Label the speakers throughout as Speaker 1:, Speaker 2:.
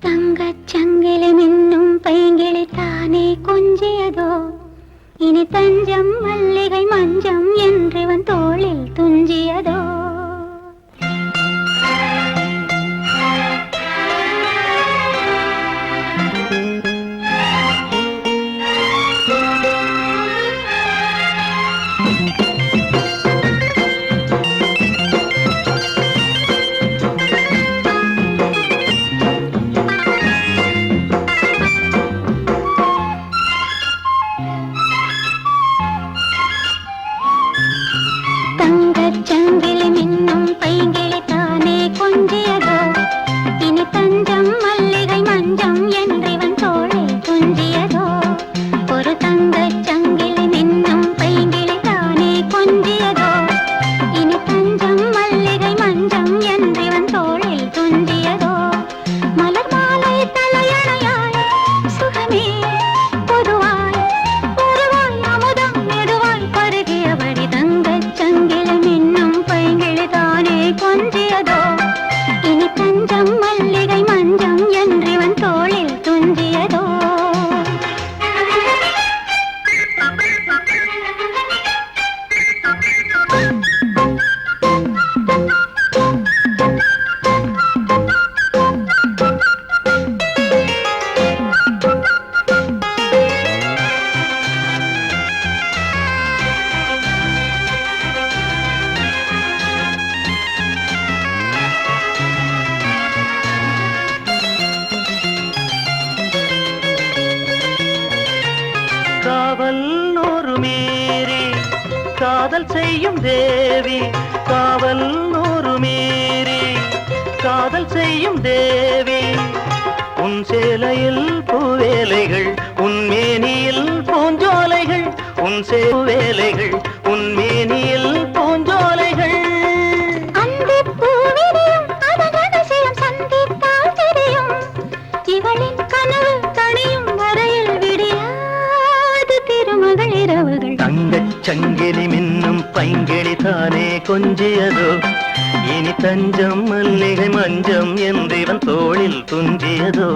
Speaker 1: தங்கச் சங்கிலி மின்னும் பைங்கிளி தானே கொஞ்சியதோ? இனி தஞ்சம் மல்லிகை மஞ்சம் என்றவன் தோளில் துஞ்சியதோ?
Speaker 2: காதல் செய்யும் தேவி காவல் நூறு மீறி காதல் செய்யும் தேவி. உன் சேலையில் பூவேலைகள் உன் மேனியில் பூஞ்சோலைகள் உன் சேவேலைகள் சங்கிலி மின்னும் பைங்கிளி தானே கொஞ்சியதோ? இனி தஞ்சம் மல்லிகை மஞ்சம் என்றிவன் தோளில் துஞ்சியதோ?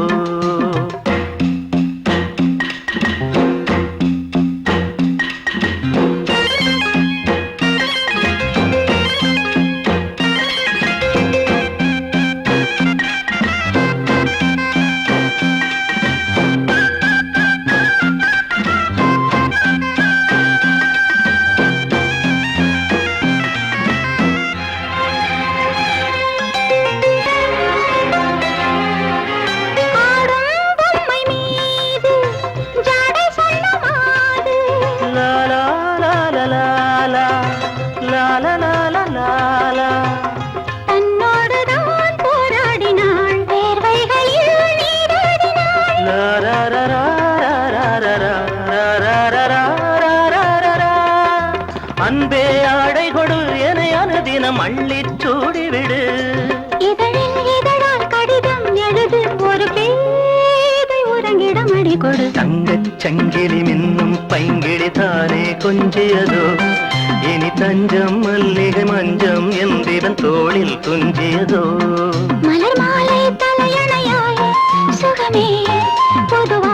Speaker 2: அன்பே ஆடை கொடு என அனுதினம் அள்ளிச் சூடிவிடு.
Speaker 1: கொடு.
Speaker 2: தங்கச் சங்கிலி மின்னும் பைங்கிளி தானே கொஞ்சியதோ? இனி தஞ்சம் மல்லிகை மஞ்சம் என்றிவன் தோளில் துஞ்சியதோ?
Speaker 1: மலர் மாலை தலையணையாய் சுகமே பொதுவாய்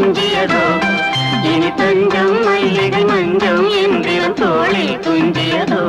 Speaker 1: கொஞ்சியதோ இனி தஞ்சம் மல்லிகை மஞ்சம் என்றிவன் தோளில் துஞ்சியதோ